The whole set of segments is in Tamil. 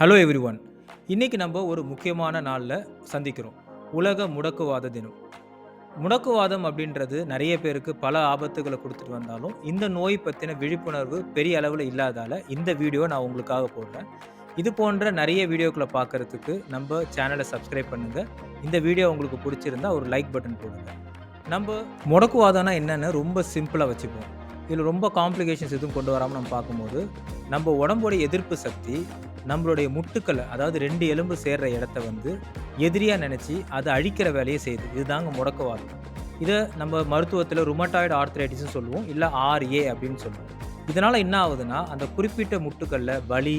ஹலோ எவ்ரி ஒன் இன்றைக்கி நம்ம ஒரு முக்கியமான நாளில் சந்திக்கிறோம். உலக முடக்குவாத தினம். முடக்குவாதம் அப்படின்றது நிறைய பேருக்கு பல ஆபத்துகளை கொடுத்துட்டு வந்தாலும் இந்த நோய் பற்றின விழிப்புணர்வு பெரிய அளவில் இல்லாதால இந்த வீடியோ நான் உங்களுக்காக போடுறேன். இது போன்ற நிறைய வீடியோக்களை பார்க்கறதுக்கு நம்ம சேனலை சப்ஸ்கிரைப் பண்ணுங்கள் இந்த வீடியோ உங்களுக்கு பிடிச்சிருந்தா ஒரு லைக் பட்டன் போடுங்க. நம்ம முடக்குவாதம்னா என்னென்னு ரொம்ப சிம்பிளாக வச்சுப்போம். இதில் ரொம்ப காம்ப்ளிகேஷன்ஸ் எதுவும் கொண்டு வராமல் நம்ம பார்க்கும்போது நம்ம உடம்புடைய எதிர்ப்பு சக்தி நம்மளுடைய முட்டுக்களை அதாவது ரெண்டு எலும்பு சேர்கிற இடத்த வந்து எதிரியாக நினச்சி அதை அழிக்கிற வேலையை செய்யுது. இதுதாங்க முடக்கவாதம். இதை நம்ம மருத்துவத்தில் ருமட்டாய்டு ஆர்த்ரைட்டிஸ்னு சொல்லுவோம் இல்லை ஆர்ஏ அப்படின்னு சொல்லுவோம். இதனால் என்ன ஆகுதுன்னா அந்த குறிப்பிட்ட முட்டுக்களில் வலி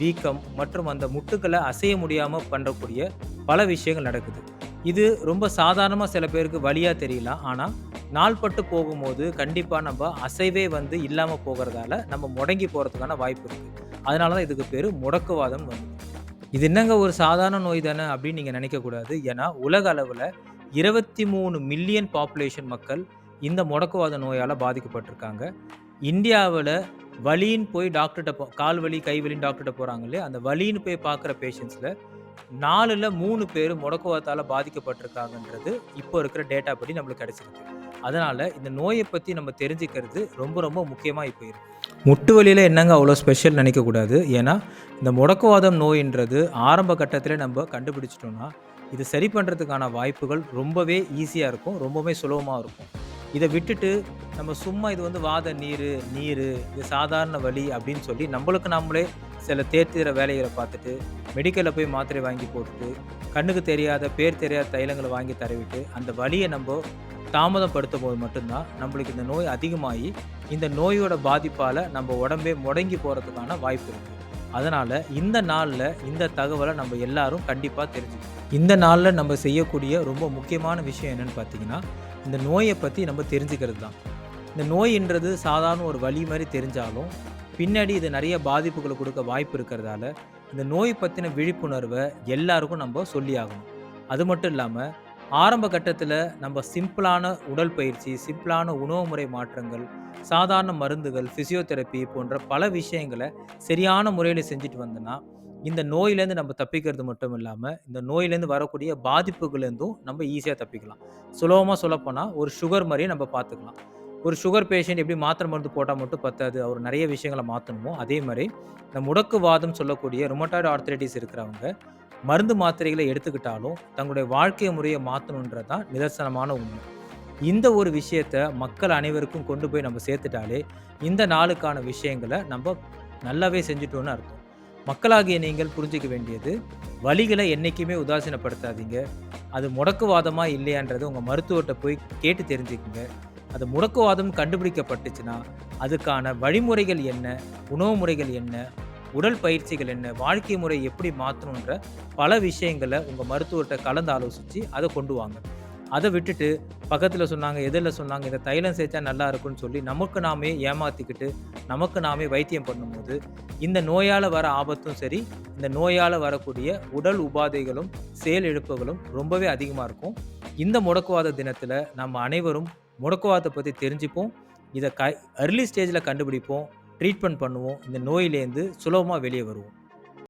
வீக்கம் மற்றும் அந்த முட்டுக்களை அசைய முடியாமல் பண்ணக்கூடிய பல விஷயங்கள் நடக்குது. இது ரொம்ப சாதாரணமாக சில பேருக்கு வழியாக தெரியலாம். ஆனால் நாள்பட்டு போகும்போது கண்டிப்பாக நம்ம அசைவே வந்து இல்லாமல் போகிறதால நம்ம முடங்கி போகிறதுக்கான வாய்ப்பு இருக்குது அதனால தான் இதுக்கு பேர் முடக்குவாதம் வந்து. இது என்னங்க ஒரு சாதாரண நோய் தானே அப்படின்னு நீங்கள் நினைக்கக்கூடாது ஏன்னா உலக அளவில் இருபத்தி மூணு மில்லியன் பாப்புலேஷன் மக்கள் இந்த முடக்குவாத நோயால் பாதிக்கப்பட்டிருக்காங்க. இந்தியாவில் வலின்னு போய் டாக்டர்கிட்ட போ கால் வலி கை வலின்னு டாக்டர்கிட்ட போகிறாங்க இல்லையா? அந்த வலின்னு போய் பார்க்குற பேஷண்ட்ஸில் நாலில் மூணு பேர் முடக்குவாதத்தால் பாதிக்கப்பட்டிருக்காங்கன்றது இப்போ இருக்கிற டேட்டா படி நம்மளுக்கு கிடச்சிருக்கு. அதனால் இந்த நோயை பற்றி நம்ம தெரிஞ்சுக்கிறது ரொம்ப ரொம்ப முக்கியமாக இப்போ முட்டு வலியில் என்னங்க அவ்வளோ ஸ்பெஷல் நினைக்கக்கூடாது ஏன்னா இந்த முடக்குவாதம் நோயின்றது ஆரம்ப கட்டத்தில் நம்ம கண்டுபிடிச்சிட்டோம்னா இது சரி பண்ணுறதுக்கான வாய்ப்புகள் ரொம்பவே ஈஸியாக இருக்கும் ரொம்பவே சுலபமாக இருக்கும். இதை விட்டுட்டு நம்ம சும்மா இது வந்து வாத நீர் நீர் இது சாதாரண வழி அப்படின்னு சொல்லி நம்மளுக்கு நம்மளே சில தேர்த்திற வேலைகளை பார்த்துட்டு மெடிக்கலில் போய் மாத்திரை வாங்கி போட்டுட்டு கண்ணுக்கு தெரியாத பேர் தெரியாத தைலங்களை வாங்கி தரவிட்டு அந்த வழியை நம்ம தாமதப்படுத்தும் போது மட்டும்தான் நம்மளுக்கு இந்த நோய் அதிகமாகி இந்த நோயோட பாதிப்பால் நம்ம உடம்பே முடங்கி போகிறதுக்கான வாய்ப்பு இருக்குது அதனால் இந்த நாளில் இந்த தகவலை நம்ம எல்லாரும் கண்டிப்பாக தெரிஞ்சுக்கணும். இந்த நாளில் நம்ம செய்யக்கூடிய ரொம்ப முக்கியமான விஷயம் என்னென்னு பார்த்தீங்கன்னா இந்த நோயை பற்றி நம்ம தெரிஞ்சுக்கிறது தான் இந்த நோயின்றது சாதாரண ஒரு வழி மாதிரி தெரிஞ்சாலும் பின்னாடி இது நிறைய பாதிப்புகளை கொடுக்க வாய்ப்பு இருக்கிறதால இந்த நோய் பற்றின விழிப்புணர்வை எல்லாருக்கும் நம்ம சொல்லி ஆகணும். அது மட்டும் இல்லாமல் ஆரம்ப கட்டத்தில் நம்ம சிம்பிளான உடல் பயிற்சி சிம்பிளான உணவு முறை மாற்றங்கள் சாதாரண மருந்துகள் ஃபிசியோதெரப்பி போன்ற பல விஷயங்களை சரியான முறையில் செஞ்சுட்டு வந்தோன்னா இந்த நோயிலேருந்து நம்ம தப்பிக்கிறது மட்டும் இல்லாமல் இந்த நோயிலேருந்து வரக்கூடிய பாதிப்புகள்லேருந்தும் நம்ம ஈஸியாக தப்பிக்கலாம். சுலபமாக சொல்லப்போனால் ஒரு சுகர் மாதிரியே நம்ம பார்த்துக்கலாம். ஒரு சுகர் பேஷண்ட் எப்படி மாத்திரை மருந்து போட்டால் மட்டும் பத்தாது அவர் நிறைய விஷயங்களை மாற்றணுமோ அதே மாதிரி இந்த முடக்குவாதம் சொல்லக்கூடிய ருமட்டாய்டு ஆர்த்தரைட்டிஸ் இருக்கிறவங்க மருந்து மாத்திரைகளை எடுத்துக்கிட்டாலும் தங்களுடைய வாழ்க்கை முறையை மாற்றணுன்றது தான் நிதர்சனமான உண்மை. இந்த ஒரு விஷயத்த மக்கள் அனைவருக்கும் கொண்டு போய் நம்ம சேர்த்துட்டாலே இந்த நாளுக்கான விஷயங்களை நம்ம நல்லாவே செஞ்சுட்டோன்னு அர்த்தம். மக்களாகிய நீங்கள் புரிஞ்சிக்க வேண்டியது வழிகளை என்றைக்குமே உதாசீனப்படுத்தாதீங்க. அது முடக்குவாதமா இல்லையான்றது உங்கள் மருத்துவர்கிட்ட போய் கேட்டு தெரிஞ்சுக்குங்க. அது முடக்குவாதம் கண்டுபிடிக்கப்பட்டுச்சுன்னா அதுக்கான வழிமுறைகள் என்ன உணவு முறைகள் என்ன உடல் பயிற்சிகள் என்ன வாழ்க்கை முறை எப்படி மாற்றணுன்ற பல விஷயங்களை உங்கள் மருத்துவர்கிட்ட கலந்து ஆலோசித்து அதை கொண்டு வாங்க. அதை விட்டுட்டு பக்கத்தில் சொன்னாங்க எதில் சொன்னாங்க இந்த தைலம் சேர்த்தா நல்லா இருக்கும்னு சொல்லி நமக்கு நாமே ஏமாற்றிக்கிட்டு நமக்கு நாமே வைத்தியம் பண்ணும்போது இந்த நோயால் வர ஆபத்தும் சரி இந்த நோயால் வரக்கூடிய உடல் உபாதைகளும் செயல் இழப்புகளும் ரொம்பவே அதிகமாக இருக்கும். இந்த முடக்குவாத தினத்தில் நம்ம அனைவரும் முடக்குவாதத்தை பற்றி தெரிஞ்சுப்போம். இதை க அர்லி ஸ்டேஜில் கண்டுபிடிப்போம். ட்ரீட்மெண்ட் பண்ணுவோம். இந்த நோயிலேருந்து சுலபமாக வெளியே வருவோம்.